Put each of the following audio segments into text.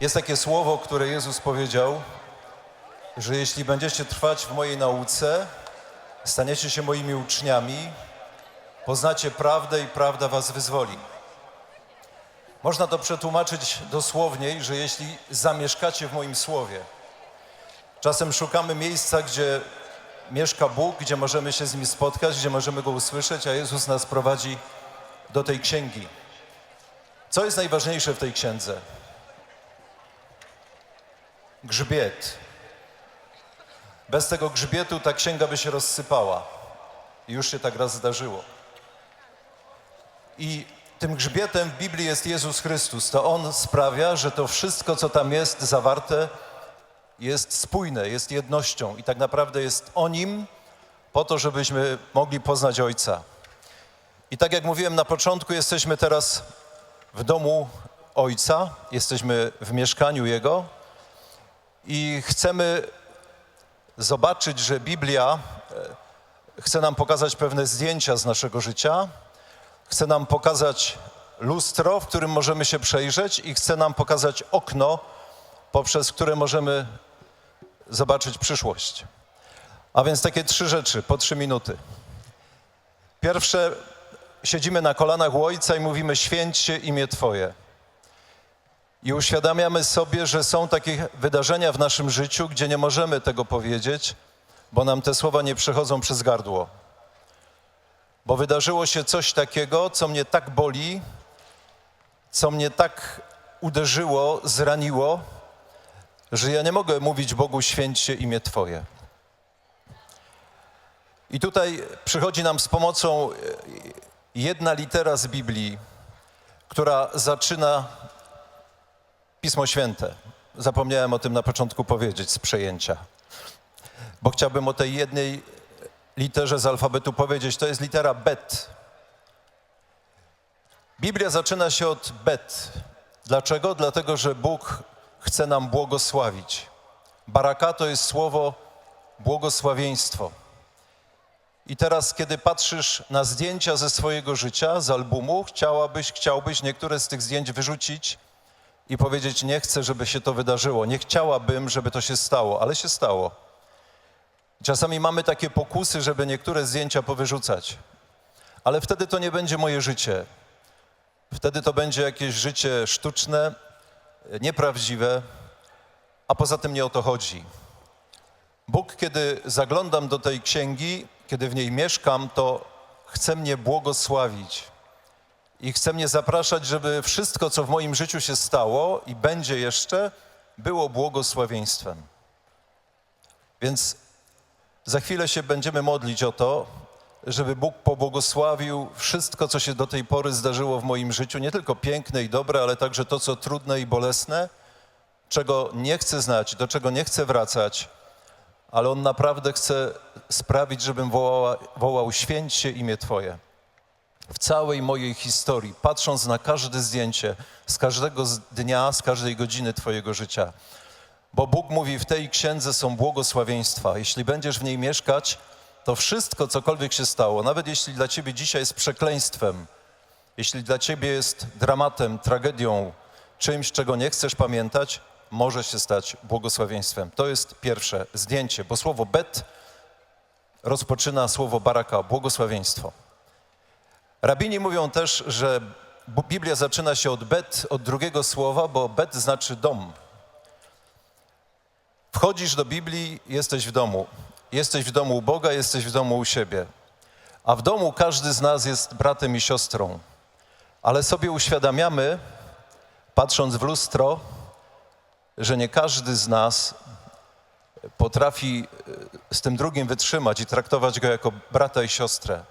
Jest takie słowo, które Jezus powiedział, że jeśli będziecie trwać w mojej nauce, staniecie się moimi uczniami, poznacie prawdę i prawda was wyzwoli. Można to przetłumaczyć dosłowniej, że jeśli zamieszkacie w moim słowie, czasem szukamy miejsca, gdzie mieszka Bóg, gdzie możemy się z nim spotkać, gdzie możemy go usłyszeć, a Jezus nas prowadzi do tej księgi. Co jest najważniejsze w tej księdze? Grzbiet. Bez tego grzbietu ta księga by się rozsypała. I już się tak raz zdarzyło. I tym grzbietem w Biblii jest Jezus Chrystus. To On sprawia, że to wszystko, co tam jest zawarte, jest spójne, jest jednością i tak naprawdę jest o Nim po to, żebyśmy mogli poznać Ojca. I tak jak mówiłem na początku, jesteśmy teraz w domu Ojca, jesteśmy w mieszkaniu Jego i chcemy zobaczyć, że Biblia e, chce nam pokazać pewne zdjęcia z naszego życia, chce nam pokazać lustro, w którym możemy się przejrzeć i chce nam pokazać okno, poprzez które możemy zobaczyć przyszłość. A więc takie trzy rzeczy po trzy minuty. Pierwsze, siedzimy na kolanach u Ojca i mówimy: Święć się imię Twoje. I uświadamiamy sobie, że są takie wydarzenia w naszym życiu, gdzie nie możemy tego powiedzieć, bo nam te słowa nie przechodzą przez gardło. Bo wydarzyło się coś takiego, co mnie tak boli, co mnie tak uderzyło, zraniło, że ja nie mogę mówić Bogu święć się imię Twoje. I tutaj przychodzi nam z pomocą e, jedna litera z Biblii, która zaczyna Pismo Święte. Zapomniałem o tym na początku powiedzieć z przejęcia, bo chciałbym o tej jednej literze z alfabetu powiedzieć. To jest litera Bet. Biblia zaczyna się od Bet. Dlaczego? Dlatego, że Bóg chce nam błogosławić. Baraka to jest słowo błogosławieństwo. I teraz, kiedy patrzysz na zdjęcia ze swojego życia, z albumu, chciałabyś, chciałbyś niektóre z tych zdjęć wyrzucić i powiedzieć: Nie chcę, żeby się to wydarzyło. Nie chciałabym, żeby to się stało, ale się stało. Czasami mamy takie pokusy, żeby niektóre zdjęcia powyrzucać, ale wtedy to nie będzie moje życie. Wtedy to będzie jakieś życie sztuczne, nieprawdziwe, a poza tym nie o to chodzi. Bóg, kiedy zaglądam do tej księgi, kiedy w niej mieszkam, to chce mnie błogosławić i chce mnie zapraszać, żeby wszystko, co w moim życiu się stało i będzie jeszcze, było błogosławieństwem. Więc za chwilę się będziemy modlić o to, żeby Bóg pobłogosławił wszystko, co się do tej pory zdarzyło w moim życiu, nie tylko piękne i dobre, ale także to, co trudne i bolesne, czego nie chcę znać, do czego nie chcę wracać, ale On naprawdę chce sprawić, żebym wołała, wołał święć się imię Twoje. W całej mojej historii, patrząc na każde zdjęcie, z każdego dnia, z każdej godziny Twojego życia. Bo Bóg mówi, w tej księdze są błogosławieństwa. Jeśli będziesz w niej mieszkać, to wszystko, cokolwiek się stało, nawet jeśli dla Ciebie dzisiaj jest przekleństwem, jeśli dla Ciebie jest dramatem, tragedią, czymś, czego nie chcesz pamiętać, może się stać błogosławieństwem. To jest pierwsze zdjęcie, bo słowo bet rozpoczyna słowo baraka, błogosławieństwo. Rabini mówią też, że Biblia zaczyna się od bet, od drugiego słowa, bo bet znaczy dom. Wchodzisz do Biblii, jesteś w domu. Jesteś w domu u Boga, jesteś w domu u siebie. A w domu każdy z nas jest bratem i siostrą. Ale sobie uświadamiamy, patrząc w lustro, że nie każdy z nas potrafi e, z tym drugim wytrzymać i traktować go jako brata i siostrę.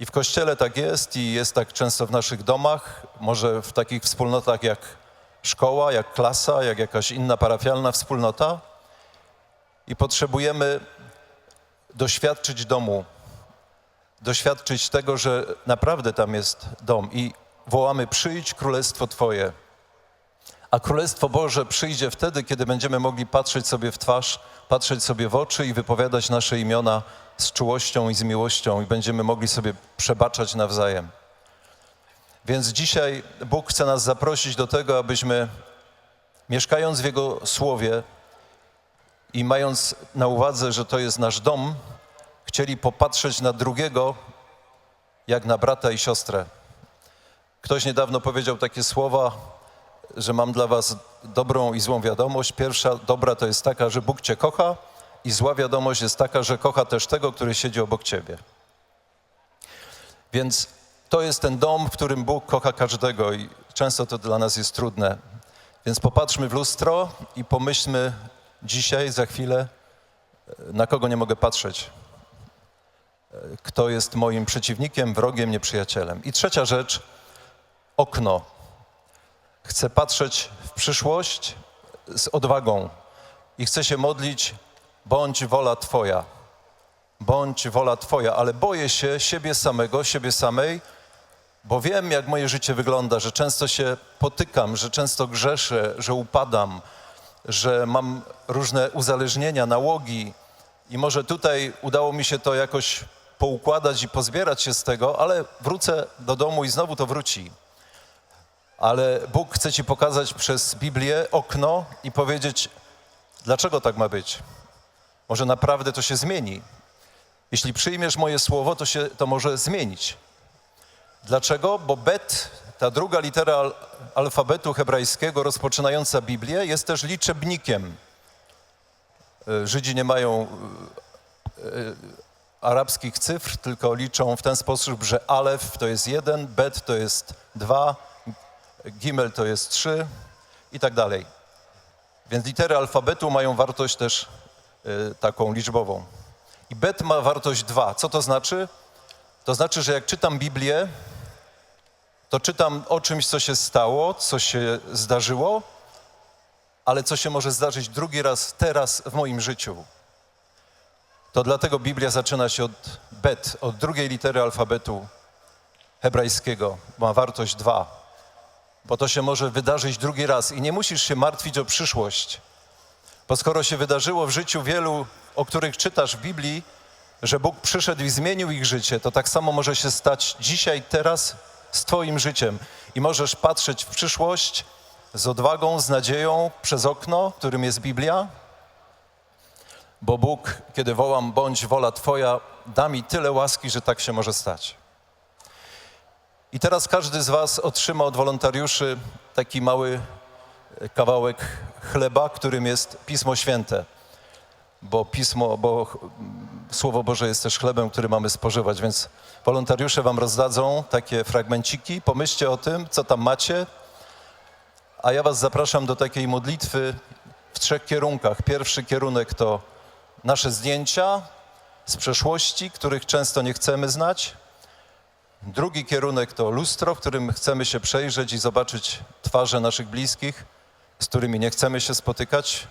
I w kościele tak jest, i jest tak często w naszych domach, może w takich wspólnotach jak szkoła, jak klasa, jak jakaś inna parafialna wspólnota. I potrzebujemy doświadczyć domu, doświadczyć tego, że naprawdę tam jest dom. I wołamy: Przyjdź królestwo Twoje. A Królestwo Boże przyjdzie wtedy, kiedy będziemy mogli patrzeć sobie w twarz, patrzeć sobie w oczy i wypowiadać nasze imiona z czułością i z miłością, i będziemy mogli sobie przebaczać nawzajem. Więc dzisiaj Bóg chce nas zaprosić do tego, abyśmy mieszkając w Jego słowie i mając na uwadze, że to jest nasz dom, chcieli popatrzeć na drugiego jak na brata i siostrę. Ktoś niedawno powiedział takie słowa, że mam dla was dobrą i złą wiadomość. Pierwsza dobra to jest taka, że Bóg cię kocha i zła wiadomość jest taka, że kocha też tego, który siedzi obok ciebie. Więc to jest ten dom, w którym Bóg kocha każdego i często to dla nas jest trudne. Więc popatrzmy w lustro i pomyślmy dzisiaj, za chwilę, na kogo nie mogę patrzeć. Kto jest moim przeciwnikiem, wrogiem, nieprzyjacielem. I trzecia rzecz, okno. Chcę patrzeć w przyszłość z odwagą i chcę się modlić, bądź wola Twoja. Bądź wola Twoja, ale boję się siebie samego, siebie samej, bo wiem, jak moje życie wygląda, że często się potykam, że często grzeszę, że upadam, że mam różne uzależnienia, nałogi i może tutaj udało mi się to jakoś poukładać i pozbierać się z tego, ale wrócę do domu i znowu to wróci. Ale Bóg chce ci pokazać przez Biblię okno i powiedzieć, dlaczego tak ma być. Może naprawdę to się zmieni. Jeśli przyjmiesz moje słowo, to się to może zmienić. Dlaczego? Bo bet, ta druga litera al- alfabetu hebrajskiego rozpoczynająca Biblię, jest też liczebnikiem. Y, Żydzi nie mają y, y, arabskich cyfr, tylko liczą w ten sposób, że alef to jest jeden, bet to jest dwa, gimel to jest trzy i tak dalej. Więc litery alfabetu mają wartość też taką liczbową. I bet ma wartość dwa. Co to znaczy? To znaczy, że jak czytam Biblię, to czytam o czymś, co się stało, co się zdarzyło, ale co się może zdarzyć drugi raz, teraz w moim życiu. To dlatego Biblia zaczyna się od bet, od drugiej litery alfabetu hebrajskiego. Ma wartość dwa, bo to się może wydarzyć drugi raz i nie musisz się martwić o przyszłość. Bo skoro się wydarzyło w życiu wielu, o których czytasz w Biblii, że Bóg przyszedł i zmienił ich życie, to tak samo może się stać dzisiaj, teraz z Twoim życiem. I możesz patrzeć w przyszłość z odwagą, z nadzieją przez okno, którym jest Biblia, bo Bóg, kiedy wołam, bądź wola Twoja, da mi tyle łaski, że tak się może stać. I teraz każdy z Was otrzyma od wolontariuszy taki mały kawałek chleba, którym jest Pismo Święte. Bo Pismo, bo Słowo Boże jest też chlebem, który mamy spożywać, więc wolontariusze Wam rozdadzą takie fragmenciki. Pomyślcie o tym, co tam macie, a ja Was zapraszam do takiej modlitwy w trzech kierunkach. Pierwszy kierunek to nasze zdjęcia z przeszłości, których często nie chcemy znać. Drugi kierunek to lustro, w którym chcemy się przejrzeć i zobaczyć twarze naszych bliskich, z którymi nie chcemy się spotykać.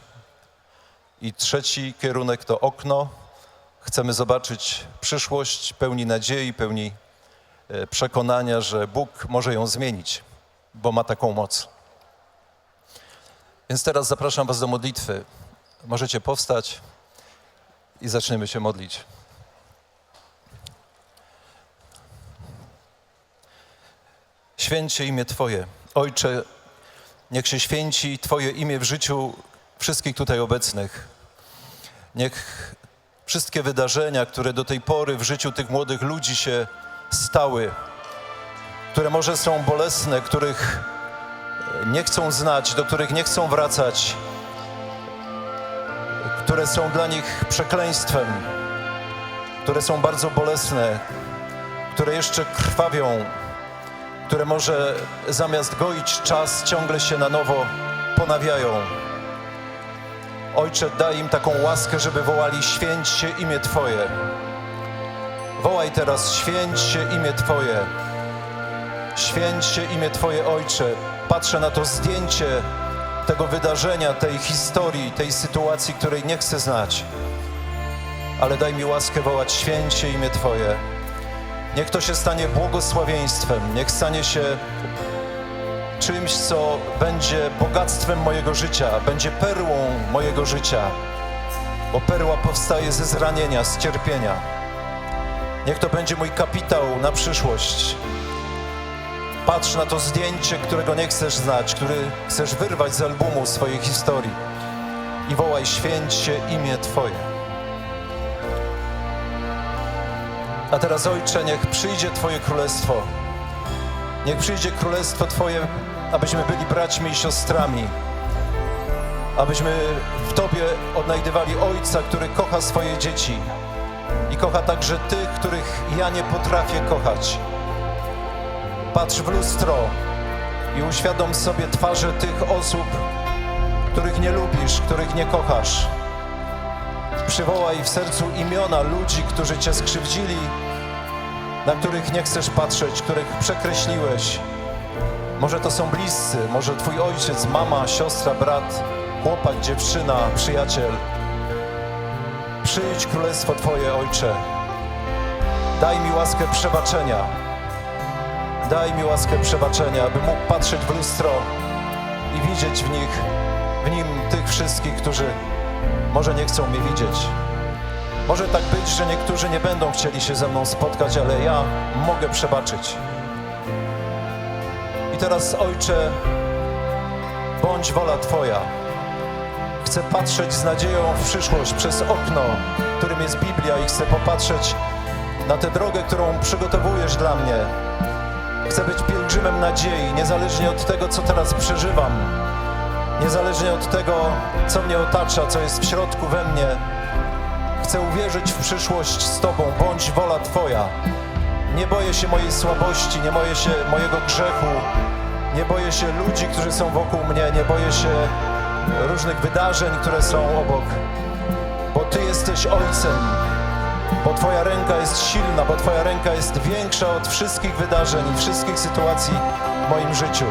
I trzeci kierunek to okno. Chcemy zobaczyć przyszłość pełni nadziei, pełni e, przekonania, że Bóg może ją zmienić, bo ma taką moc. Więc teraz zapraszam Was do modlitwy. Możecie powstać i zaczniemy się modlić. Święcie imię Twoje. Ojcze, niech się święci Twoje imię w życiu wszystkich tutaj obecnych. Niech wszystkie wydarzenia, które do tej pory w życiu tych młodych ludzi się stały, które może są bolesne, których nie chcą znać, do których nie chcą wracać, które są dla nich przekleństwem, które są bardzo bolesne, które jeszcze krwawią, które może zamiast goić czas ciągle się na nowo ponawiają. Ojcze, daj im taką łaskę, żeby wołali święć się imię Twoje. Wołaj teraz, święć się imię Twoje. Święć się imię Twoje, Ojcze. Patrzę na to zdjęcie tego wydarzenia, tej historii, tej sytuacji, której nie chcę znać. Ale daj mi łaskę wołać, święć się imię Twoje. Niech to się stanie błogosławieństwem, niech stanie się czymś, co będzie bogactwem mojego życia, będzie perłą mojego życia, bo perła powstaje ze zranienia, z cierpienia. Niech to będzie mój kapitał na przyszłość. Patrz na to zdjęcie, którego nie chcesz znać, który chcesz wyrwać z albumu swojej historii i wołaj święć się imię Twoje. A teraz, Ojcze, niech przyjdzie Twoje królestwo. Niech przyjdzie królestwo Twoje, abyśmy byli braćmi i siostrami. Abyśmy w Tobie odnajdywali Ojca, który kocha swoje dzieci i kocha także tych, których ja nie potrafię kochać. Patrz w lustro i uświadom sobie twarze tych osób, których nie lubisz, których nie kochasz. Przywołaj w sercu imiona ludzi, którzy Cię skrzywdzili, na których nie chcesz patrzeć, których przekreśliłeś. Może to są bliscy, może Twój ojciec, mama, siostra, brat, chłopak, dziewczyna, przyjaciel. Przyjdź królestwo Twoje, Ojcze. Daj mi łaskę przebaczenia. Daj mi łaskę przebaczenia, aby mógł patrzeć w lustro i widzieć w nich, w nim tych wszystkich, którzy może nie chcą mnie widzieć. Może tak być, że niektórzy nie będą chcieli się ze mną spotkać, ale ja mogę przebaczyć. I teraz, Ojcze, bądź wola Twoja. Chcę patrzeć z nadzieją w przyszłość przez okno, którym jest Biblia, i chcę popatrzeć na tę drogę, którą przygotowujesz dla mnie. Chcę być pielgrzymem nadziei, niezależnie od tego, co teraz przeżywam, niezależnie od tego, co mnie otacza, co jest w środku we mnie. Chcę uwierzyć w przyszłość z Tobą, bądź wola Twoja. Nie boję się mojej słabości, nie boję się mojego grzechu, nie boję się ludzi, którzy są wokół mnie, nie boję się różnych wydarzeń, które są obok, bo Ty jesteś Ojcem, bo Twoja ręka jest silna, bo Twoja ręka jest większa od wszystkich wydarzeń i wszystkich sytuacji w moim życiu.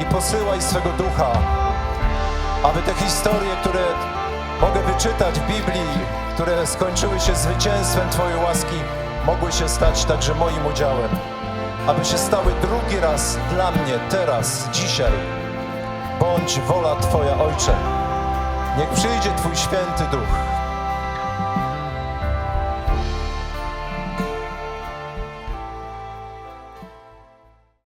I posyłaj swego ducha, aby te historie, które mogę wyczytać w Biblii, które skończyły się zwycięstwem Twojej łaski, mogły się stać także moim udziałem. Aby się stały drugi raz dla mnie, teraz, dzisiaj. Bądź wola Twoja, Ojcze. Niech przyjdzie Twój święty duch.